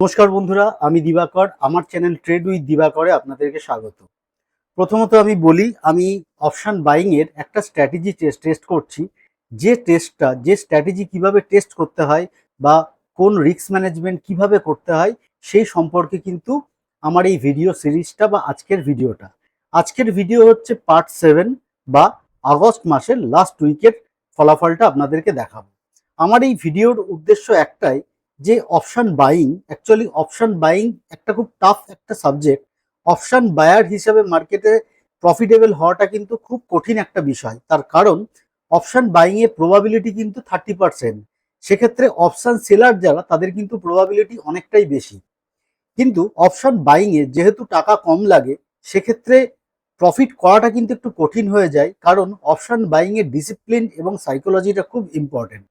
নমস্কার বন্ধুরা, আমি দিবাকর। আমার চ্যানেল ট্রেড উইথ দিবাকরে আপনাদেরকে স্বাগত। প্রথমত আমি বলি, আমি অপশান বাইং এর একটা স্ট্র্যাটেজি টেস্ট করছি। যে টেস্টটা যে স্ট্র্যাটেজি কীভাবে টেস্ট করতে হয় বা কোন রিস্ক ম্যানেজমেন্ট কীভাবে করতে হয়, সেই সম্পর্কে কিন্তু আমার এই ভিডিও সিরিজটা বা আজকের ভিডিওটা আজকের ভিডিও হচ্ছে পার্ট সেভেন বা আগস্ট মাসের লাস্ট উইকের ফলাফলটা আপনাদেরকে দেখাবো। আমার এই ভিডিওর উদ্দেশ্য একটাই যে option buying actually option buying একটা খুব টাফ একটা সাবজেক্ট অপশান বায়ার হিসেবে মার্কেটে প্রফিটেবল হওয়াটা কিন্তু খুব কঠিন একটা বিষয়। তার কারণ অপশান বাইং এর প্রবাবিলিটি কিন্তু থার্টি পার্সেন্ট সেক্ষেত্রে অপশান সেলার যারা, তাদের কিন্তু প্রবাবিলিটি অনেকটাই বেশি। কিন্তু অপশান বাইং এ যেহেতু টাকা কম লাগে, সেক্ষেত্রে প্রফিট করাটা কিন্তু একটু কঠিন হয়ে যায়, কারণ অপশান বাইং এর ডিসিপ্লিন এবং সাইকোলজিটা খুব ইম্পর্টেন্ট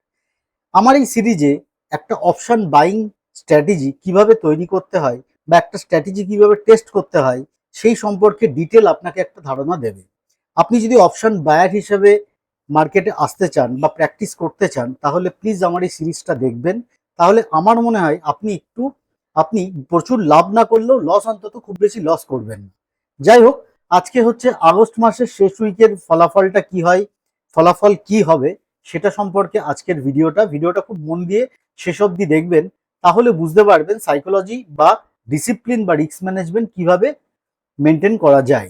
আমার এই সিরিজে একটা অপশন বাইং স্ট্র্যাটেজি কীভাবে তৈরি করতে হয় বা একটা স্ট্র্যাটেজি কীভাবে টেস্ট করতে হয়, সেই সম্পর্কে ডিটেল আপনাকে একটা ধারণা দেবে। আপনি যদি অপশন বায়ার হিসেবে মার্কেটে আসতে চান বা প্র্যাকটিস করতে চান, তাহলে প্লিজ আমার এই সিরিজটা দেখবেন। তাহলে আমার মনে হয় আপনি একটু, আপনি প্রচুর লাভ না করলেও লস অন্তত খুব বেশি লস করবেন যাই হোক, আজকে হচ্ছে আগস্ট মাসের শেষ উইকের ফলাফলটা কি হয়, ফলাফল কি হবে, সেটা সম্পর্কে আজকের ভিডিওটা ভিডিওটা খুব মন দিয়ে শেষ অবধি দেখবেন, তাহলে বুঝতে পারবেন সাইকোলজি বা ডিসিপ্লিন বা রিস্ক ম্যানেজমেন্ট কীভাবে মেনটেন করা যায়।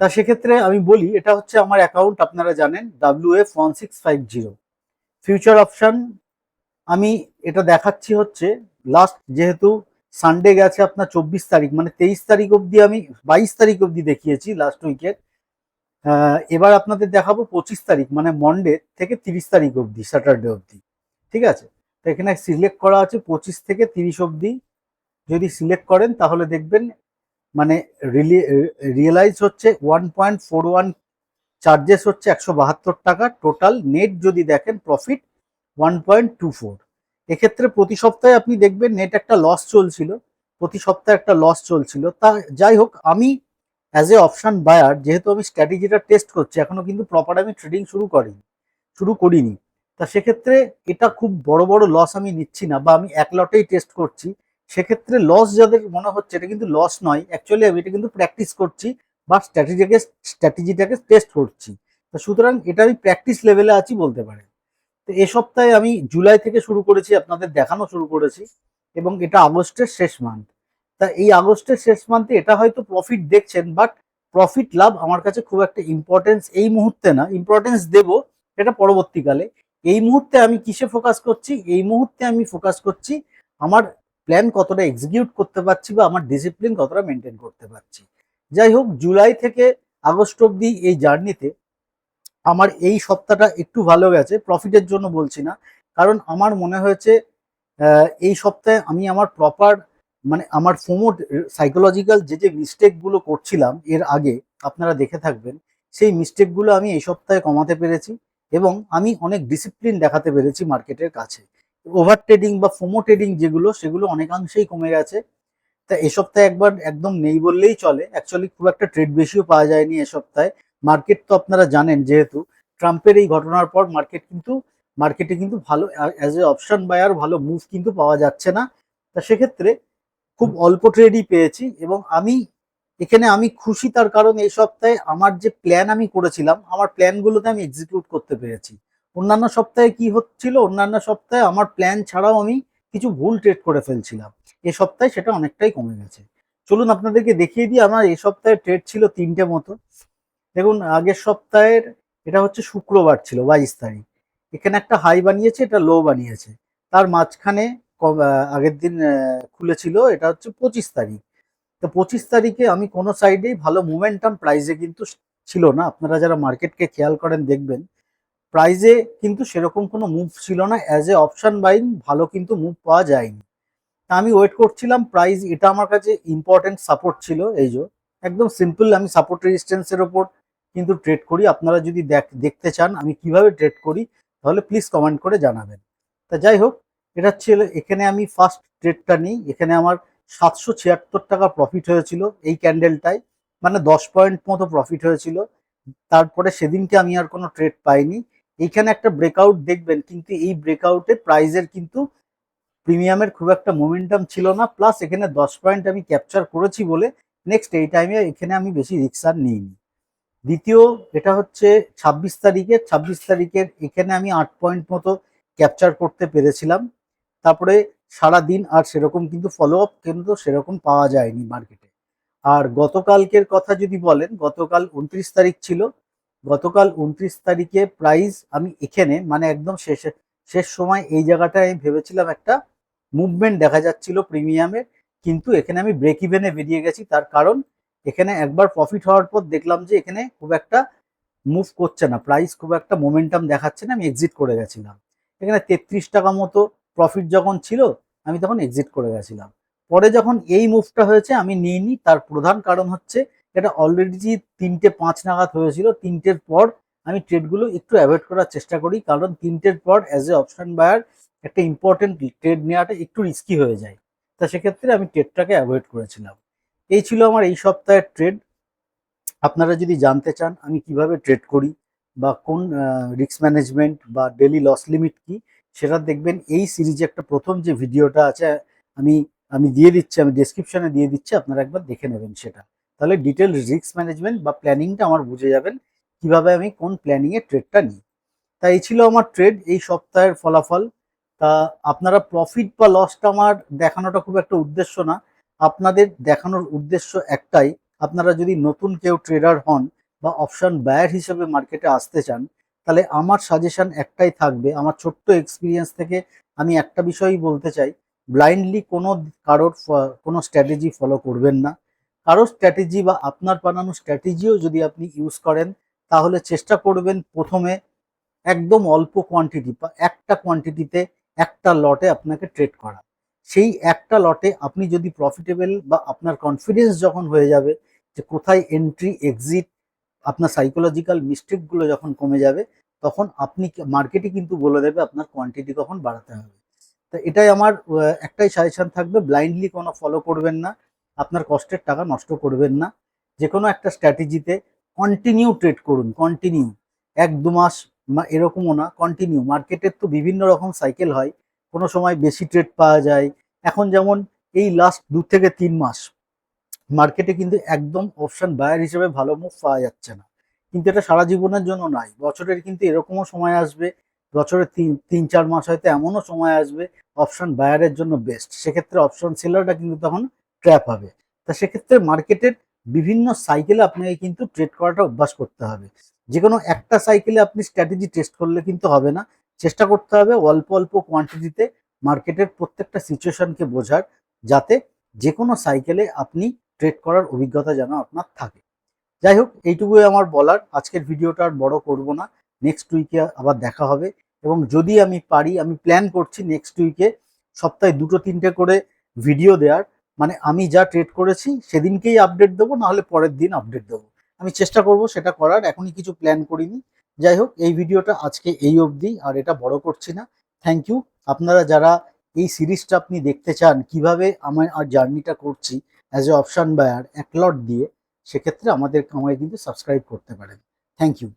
তা সেক্ষেত্রে আমি বলি, এটা হচ্ছে আমার অ্যাকাউন্ট আপনারা জানেন W F one six five zero future option আমি এটা দেখাচ্ছি হচ্ছে লাস্ট যেহেতু সানডে গেছে আপনার চব্বিশ তারিখ মানে তেইশ তারিখ অবধি আমি, বাইশ তারিখ অবধি দেখিয়েছি লাস্ট উইকের এবার আপনাদের দেখাবো পঁচিশ তারিখ মানে মন্ডে থেকে তিরিশ তারিখ অবধি স্যাটারডে অবধি। ঠিক আছে? তো এখানে সিলেক্ট করা আছে পঁচিশ থেকে তিরিশ অবধি। যদি সিলেক্ট করেন তাহলে দেখবেন মানে রিয়েলাইজ হচ্ছে one point four one charges হচ্ছে একশো বাহাত্তর টাকা। টোটাল নেট যদি দেখেন profit one point two four এক্ষেত্রে প্রতি সপ্তাহে আপনি দেখবেন নেট একটা লস চলছিল। প্রতি সপ্তাহে একটা লস চলছিল। তা যাই হোক, আমি অ্যাজ এ অপশান বায়ার যেহেতু আমি স্ট্র্যাটেজিটা টেস্ট করছি, এখনও কিন্তু প্রপার আমি ট্রেডিং শুরু করিনি। শুরু করিনি। তা সেক্ষেত্রে এটা খুব বড় বড় লস আমি নিচ্ছি না বা আমি এক লটেই টেস্ট করছি। সেক্ষেত্রে লস যাদের মনে হচ্ছে এটা কিন্তু লস নয় অ্যাকচুয়ালি আমি এটা কিন্তু প্র্যাকটিস করছি বা স্ট্র্যাটেজিকে স্ট্র্যাটেজিটাকে টেস্ট করছি। তো সুতরাং এটা আমি প্র্যাকটিস লেভেলে আছি বলতে পারেন। তো এ সপ্তাহে আমি জুলাই থেকে শুরু করেছি, আপনাদের দেখানো শুরু করেছি এবং এটা আগস্টের শেষ মান্থ তা এই আগস্টের শেষ মান্থে এটা হয়তো প্রফিট দেখছেন বাট প্রফিট লাভ আমার কাছে খুব একটা ইম্পর্টেন্স এই মুহূর্তে না ইম্পর্টেন্স দেব এটা পরবর্তীকালে। এই মুহূর্তে আমি কিসে ফোকাস করছি? এই মুহূর্তে আমি ফোকাস করছি আমার প্ল্যান কতটা এক্সিকিউট করতে পারছি বা আমার ডিসিপ্লিন কতটা মেনটেন করতে পারছি। যাই হোক, জুলাই থেকে আগস্ট অব্দি এই জার্নিতে আমার এই সপ্তাহটা একটু ভালো গেছে। প্রফিটের জন্য বলছি না, কারণ আমার মনে হয়েছে এই সপ্তাহে আমি আমার প্রপার মানে আমার ফোমো সাইকোলজিক্যাল যে যে মিস্টেকগুলো করছিলাম এর আগে, আপনারা দেখে থাকবেন, সেই মিস্টেকগুলো আমি এই সপ্তাহে কমাতে পেরেছি। এবং আমি অনেক ডিসিপ্লিন দেখাতে পেরেছি মার্কেটের কাছে। ওভার ট্রেডিং বা ফোমো ট্রেডিং যেগুলো, সেগুলো অনেকাংশেই কমে গেছে। তা এ সপ্তাহে একবার একদম নেই বললেই চলে। অ্যাকচুয়ালি খুব একটা ট্রেড বেশিও পাওয়া যায়নি এ সপ্তাহে। মার্কেট তো আপনারা জানেন যেহেতু ট্রাম্পের এই ঘটনার পর মার্কেট কিন্তু মার্কেটে কিন্তু ভালো অ্যাজ এ অপশন বায়ার ভালো মুভ কিন্তু পাওয়া যাচ্ছে না। তা সেক্ষেত্রে খুব অল্প ট্রেডই পেয়েছি এবং আমি এখানে আমি খুশি তার কারণ এই সপ্তাহে আমার যে প্ল্যান আমি করেছিলাম, আমার প্ল্যানগুলোতে আমি এক্সিকিউট করতে পেরেছি। অন্যান্য সপ্তাহে কি হচ্ছিল? অন্যান্য সপ্তাহে আমার প্ল্যান ছাড়াও আমি কিছু ভুল ট্রেড করে ফেলছিলাম। এ সপ্তাহে সেটা অনেকটাই কমে গেছে। চলুন আপনাদেরকে দেখিয়ে দিই, আমার এ সপ্তাহে ট্রেড ছিল তিনটে মতো। দেখুন, আগের সপ্তাহের এটা হচ্ছে শুক্রবার ছিল, বাইশ তারিখ। এখানে একটা হাই বানিয়েছে, এটা লো বানিয়েছে। তার মাঝখানে আগের দিন খুলেছিল, এটা হচ্ছে পঁচিশ তারিখ। তো পঁচিশ তারিখে আমি কোনো সাইডেই ভালো মোমেন্টাম প্রাইজে কিন্তু ছিল না। আপনারা যারা মার্কেটকে খেয়াল করেন দেখবেন প্রাইজে কিন্তু সেরকম কোনো মুভ ছিল না। অ্যাজ এ অপশান বাইং ভালো কিন্তু মুভ পাওয়া যায়নি। তা আমি ওয়েট করছিলাম প্রাইজ এটা আমার কাছে ইম্পর্টেন্ট সাপোর্ট ছিল এই যে, একদম সিম্পল আমি সাপোর্ট রেজিস্ট্যান্সের ওপর কিন্তু ট্রেড করি। আপনারা যদি দেখতে চান আমি কীভাবে ট্রেড করি, তাহলে প্লিজ কমেন্ট করে জানাবেন। তা যাই হোক, এটা ছিল, এখানে আমি ফার্স্ট ট্রেডটা নিই। এখানে আমার সাতশো ছিয়াত্তর টাকা প্রফিট হয়েছিল এই ক্যান্ডেলটায় মানে দশ পয়েন্ট মতো প্রফিট হয়েছিল। তারপরে সেদিনকে আমি আর কোনো ট্রেড পাইনি। এইখানে একটা ব্রেকআউট দেখবেন, কিন্তু এই ব্রেকআউটে প্রাইজের কিন্তু প্রিমিয়ামের খুব একটা মোমেন্টাম ছিল না। প্লাস এখানে দশ পয়েন্ট আমি ক্যাপচার করেছি বলে নেক্সট এই টাইমে এখানে আমি বেশি রিক্স আর নিইনি। দ্বিতীয়, এটা হচ্ছে ছাব্বিশ তারিখের ছাব্বিশ তারিখের এখানে আমি আট পয়েন্ট মতো ক্যাপচার করতে পেরেছিলাম। তারপরে সারা দিন আর সেরকম কিন্তু ফলো আপ কিন্তু সেরকম পাওয়া যায়নি মার্কেটে আর গতকালকের কথা যদি বলেন, গতকাল উনত্রিশ তারিখ ছিল। গতকাল উনত্রিশ তারিখে প্রাইস আমি এখানে মানে একদম শেষে, শেষ সময় এই জায়গাটায় আমি ভেবেছিলাম একটা মুভমেন্ট দেখা যাচ্ছিল প্রিমিয়ামের কিন্তু এখানে আমি ব্রেক ইভেনে বেরিয়ে গেছি। তার কারণ এখানে একবার প্রফিট হওয়ার পর দেখলাম যে এখানে খুব একটা মুভ করছে না। প্রাইস খুব একটা মোমেন্টাম দেখাচ্ছে না। আমি এক্সিট করে গেছিলাম। এখানে তেত্রিশ টাকা মতো প্রফিট যখন ছিল আমি তখন এক্সিট করে গেছিলাম। পরে যখন এই মুভটা হয়েছে, আমি নিইনি। তার প্রধান কারণ হচ্ছে, এটা অলরেডি তিনটে পাঁচ নাগাদ হয়েছিল। তিনটের পর আমি ট্রেডগুলো একটু অ্যাভয়েড করার চেষ্টা করি। কারণ তিনটের পর অ্যাজ এ অপশন বায়ার একটা ইম্পর্টেন্ট ট্রেড নেওয়াটা একটু রিস্কি হয়ে যায়। তা সেক্ষেত্রে আমি ট্রেডটাকে অ্যাভয়েড করেছিলাম। এই ছিল আমার এই সপ্তাহের ট্রেড আপনারা যদি জানতে চান, আমি কীভাবে ট্রেড করি বা কোন রিস্ক ম্যানেজমেন্ট বা ডেলি লস লিমিট কি সেটা দেখবেন এই সিরিজে একটা প্রথম যে ভিডিওটা আছে, আমি আমি দিয়ে দিচ্ছি, আমি ডেসক্রিপশনে দিয়ে দিচ্ছি, আপনারা একবার দেখে নেবেন সেটা। তাহলে ডিটেল রিস্ক ম্যানেজমেন্ট বা প্ল্যানিংটা আমার বুঝে যাবেন কীভাবে আমি কোন প্ল্যানিংয়ে ট্রেডটা নিই। তা এই ছিল আমার ট্রেড এই সপ্তাহের ফলাফল। তা আপনারা প্রফিট বা লসটা আমার দেখানোটা খুব একটা উদ্দেশ্য না। আপনাদের দেখানোর উদ্দেশ্য একটাই, আপনারা যদি নতুন কেউ ট্রেডার হন বা অপশন বায়ার হিসেবে মার্কেটে আসতে চান তাহলে আমার সাজেশন একটাই থাকবে, আমার ছোট্ট এক্সপিরিয়েন্স থেকে আমি একটা বিষয়ই বলতে চাই ব্লাইন্ডলি কোনো কারোর কোনো স্ট্র্যাটেজি ফলো করবেন না। কারোর স্ট্র্যাটেজি বা আপনার বানানো স্ট্র্যাটেজিও যদি আপনি ইউজ করেন, তাহলে চেষ্টা করবেন প্রথমে একদম অল্প কোয়ান্টিটি বা একটা কোয়ান্টিটিতে একটা লটে আপনাকে ট্রেড করা। সেই একটা লটে আপনি যদি প্রফিটেবল বা আপনার কনফিডেন্স যখন হয়ে যাবে যে কোথায় এন্ট্রি এক্সিট আপনার সাইকোলজিক্যাল মিস্টেকগুলো যখন কমে যাবে, তখন আপনি মার্কেটে কিন্তু বলে দেবে আপনার কোয়ান্টিটি কখন বাড়াতে হবে। তো এটাই আমার একটাই সাজেশন থাকবে ব্লাইন্ডলি কোনো ফলো করবেন না, আপনার কষ্টের টাকা নষ্ট করবেন না। যে কোনো একটা স্ট্র্যাটেজিতে কন্টিনিউ ট্রেড করুন কন্টিনিউ এক, দু মাস এরকমও না কন্টিনিউ মার্কেটের তো বিভিন্ন রকম সাইকেল হয়। কোনো সময় বেশি ট্রেড পাওয়া যায়। এখন যেমন এই লাস্ট দু থেকে তিন মাস মার্কেটে কিন্তু একদম অপশন বায়ার হিসেবে ভালো মুখ পাওয়া যাচ্ছে না। কিন্তু এটা সারা জীবনের জন্য নয়, বছরের কিন্তু এরকমও সময় আসবে, বছরের তিন তিন, চার মাস হয়তো এমনও সময় আসবে অপশন বায়ারের জন্য বেস্ট সেক্ষেত্রে অপশন সেলারটা কিন্তু তখন ট্র্যাপ হবে। তা সেক্ষেত্রে মার্কেটের বিভিন্ন সাইকেলে আপনাকে কিন্তু ট্রেড করাটা অভ্যাস করতে হবে। যে কোনো একটা সাইকেলে আপনি স্ট্র্যাটেজি টেস্ট করলে কিন্তু হবে না। চেষ্টা করতে হবে অল্প অল্প কোয়ান্টিটিতে মার্কেটের প্রত্যেকটা সিচুয়েশনকে বোঝার, যাতে যে কোনো সাইকেলে আপনি ট্রেড করার অভিজ্ঞতা যেন আপনার থাকে। যাই হোক, এইটুকুই আমার বলার। আজকের ভিডিওটা আর বড় করব না। নেক্সট উইকে আবার দেখা হবে। এবং যদি আমি পারি, আমি প্ল্যান করছি নেক্সট উইকে সপ্তাহে দুটো, তিনটে করে ভিডিও দেওয়ার মানে আমি যা ট্রেড করেছি, সেদিনকেই আপডেট দেবো নাহলে পরের দিন আপডেট দেবো। আমি চেষ্টা করব সেটা করার, এখনই কিছু প্ল্যান করিনি। যাই হোক, এই ভিডিওটা আজকে এই অবধি, আর এটা বড় করছি না। থ্যাংক ইউ আপনারা যারা এই সিরিজটা আপনি দেখতে চান, কীভাবে আমার আর জার্নিটা করছি অ্যাজ এ অপশন বায়ার এক লট দিয়ে সেক্ষেত্রে আমাদের আমায় কিন্তু সাবস্ক্রাইব করতে পারেন। Thank you